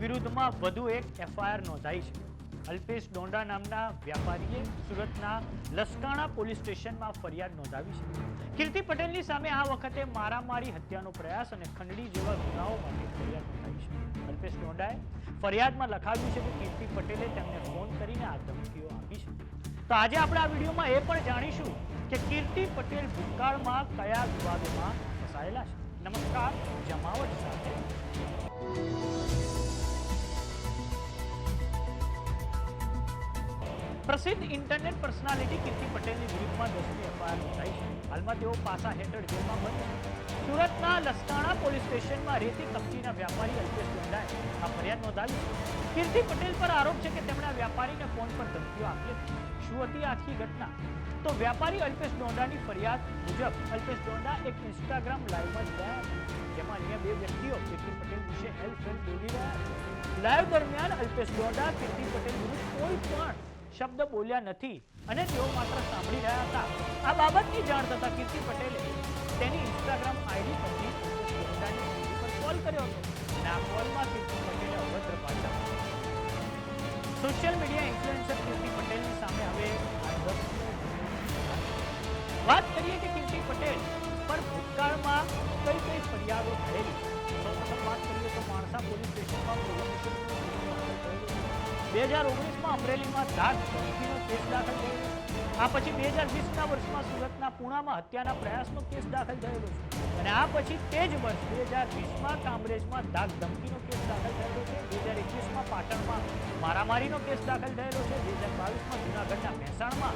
વિરુદ્ધમાં વધુ એક એફઆઈઆર નોંધાઈ છે. અલ્પેશ ડોંડા નામના વ્યાપારીએ સુરતના લસકાણા પોલીસ સ્ટેશનમાં ફરિયાદ નોંધાવી છે. કીર્તિ પટેલની સામે આ વખતે મારામારી, હત્યાનો પ્રયાસ અને ખંડણી જેવા ગુનાઓ માટે ફરિયાદ નોંધાવી છે. અલ્પેશ ડોંડાએ ફરિયાદમાં લખાવ્યું છે કે કીર્તિ પટેલે તેમને ફોન કરીને આ ધમકીઓ આપી છે. તો આજે આપણે આ વિડીયોમાં એ પણ જાણીશું કે કીર્તિ પટેલ ભૂતકાળમાં કયા વિવાદોમાં ફસાયેલા છે. નમસ્કાર, જમાવટ સાથે. પ્રસિદ્ધ ઇન્ટરનેટ પર્સનાલિટી કીર્તિ પટેલની વિરુદ્ધમાં દસમી એફઆઈઆર નોંધાઈ છે. હાલમાં તેઓ પાસા હેઠળ જેલમાં બંધ છે. સુરતના લસકાણા પોલીસ સ્ટેશનમાં રેતી કપચીના વ્યાપારી અલ્પેશ ડોંડાએ આ ફરિયાદ નોંધાવી. કીર્તિ પટેલ પર આરોપ છે કે તેમણે વ્યાપારીને ફોન પર ધમકીઓ આપી હતી. શું હતી આખી ઘટના? તો વ્યાપારી અલ્પેશ ડોંડાની ફરિયાદ મુજબ અલ્પેશ ડોંડા એક ઇન્સ્ટાગ્રામ લાઈવમાં ગયા જેમાં અન્ય બે વ્યક્તિઓ કીર્તિ પટેલ વિશે હેલ્પ બોલી રહ્યા લાઈવ દરમિયાન અલ્પેશ ડોંડા કીર્તિ પટેલ વિરુદ્ધ કોઈ પણ શબ્દ બોલ્યા નથી અને તેઓ માત્ર સાંભળી રહ્યા હતા. આ બાબતની જાણ થતા કીર્તિ પટેલે તેની ઇન્સ્ટાગ્રામ આઈડી પરથી પોતાની પર કોલ કર્યો હતો. અને આ કોલમાં કીર્તિ પટેલે અભદ્ર ભાષામાં સોશિયલ મીડિયા ઇન્ફ્લુએન્સર કીર્તિ પટેલની સામે હવે વાત કરીએ કે કીર્તિ પટેલ પર ભૂતકાળમાં કઈ કઈ ફરિયાદો થયેલી? સૌપ્રથમ વાત કરીએ તો માણસા પોલીસ સ્ટેશનમાં બે હજાર ઓગણીસમાં અમરેલીમાં ધમકીનો કેસ દાખલ થયેલો આ પછી બે હજાર વીસના વર્ષમાં સુરતના પૂણામાં હત્યાના પ્રયાસનો કેસ દાખલ થયેલો છે. અને આ પછી તે જ વર્ષ બે હજાર વીસમાં કામરેજમાં ધાક ધમકીનો કેસ દાખલ થયેલો છે. બે હજાર એકવીસમાં પાટણમાં મારામારીનો કેસ દાખલ થયેલો છે. બે હજાર બાવીસમાં જૂનાગઢના મહેસાણમાં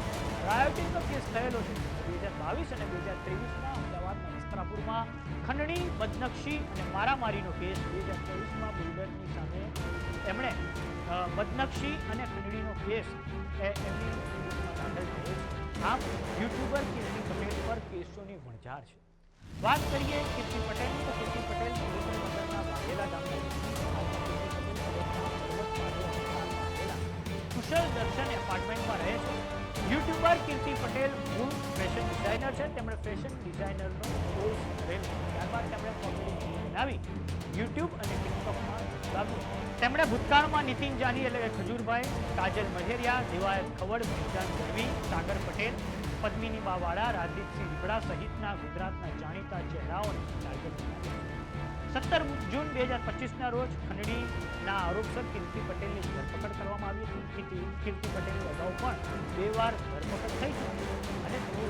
રાયોટિંગનો કેસ થયેલો છે. બે હજાર બાવીસ અને બે હજાર ત્રેવીસમાં અમદાવાદના વસ્ત્રાપુરમાં ખંડણી, બદનક્ષી અને મારામારીનો કેસ બે હજાર ચોવીસમાં બિલ્ડરની સામે એમણે બદનક્ષી અને ખંડણીનો કેસ એમની દાખલ કર્યો છે. આમ, યુટ્યુબર કીર્તિ પટેલ પર કેસોની વણઝાર છે. વાત કરીએ કીર્તિ પટેલની તો કીર્તિ પટેલ સુરેન્દ્રનગરના વાઘેલા ગામના પટેલ કુશલ દર્શન એપાર્ટમેન્ટમાં રહે છે. યુટ્યુબર કીર્તિ પટેલ મૂળ ફેશન ડિઝાઇનર છે તેમણે ફેશન ડિઝાઇનરનો કોર્સ કરેલો. ત્યારબાદ તેમણે કોમેડી બનાવી. યુટ્યુબ અને ટિકટોકમાં ઉતાર્યું તેમણે ભૂતકાળમાં નીતિન જાની એટલે કે ખજૂરભાઈ, કાજલ મહેરિયા, દિવાયત ખવડ મિર્જાન ગઢવી સાગર પટેલ, પદ્મિની બાવાળા રાજદીપસિંહ રીબડા સહિતના ગુજરાતના જાણીતા ચહેરાઓને ટાર્ગેટ સત્તર જૂન બે હજાર પચીસના રોજ ખંડણીના આરોપસર કીર્તિ પટેલની ધરપકડ કરવામાં આવી હતી. કીર્તિ પટેલની અગાઉ પણ બે વાર ધરપકડ થઈ ચૂકી અને તેઓ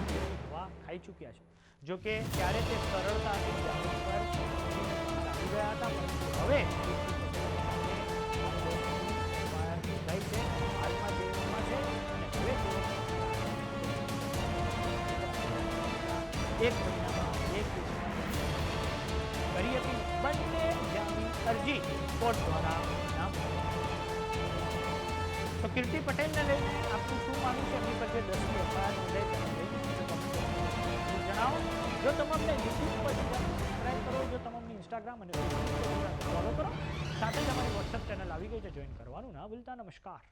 ખાઈ ચૂક્યા છે જો કે ત્યારે તે સરળતાથી જામીન પર આવી ગયા હતા પરંતુ હવે કીર્તિ પટેલ સામે આ દોષની FIR નોંધાઈ છે હાલમાં જેલમાં છે અને હવે તેઓ એક મહિનામાં એક દિવસમાં કરી હતી બંને જામીન અરજી કોર્ટ દ્વારા નામ તો કીર્તિ પટેલને લઈને આપનું શું માનવું છે એમની પર જે દસમી એફઆઈઆર નોંધાઈ જો તમામને યુટ્યુબ પર સબસ્ક્રાઈબ કરો, જો તમામને ઇન્સ્ટાગ્રામ અને ફોલો કરો સાથે જ અમારી વોટ્સઅપ ચેનલ આવી ગઈ છે જોઈન કરવાનું ના ભૂલતા. નમસ્કાર.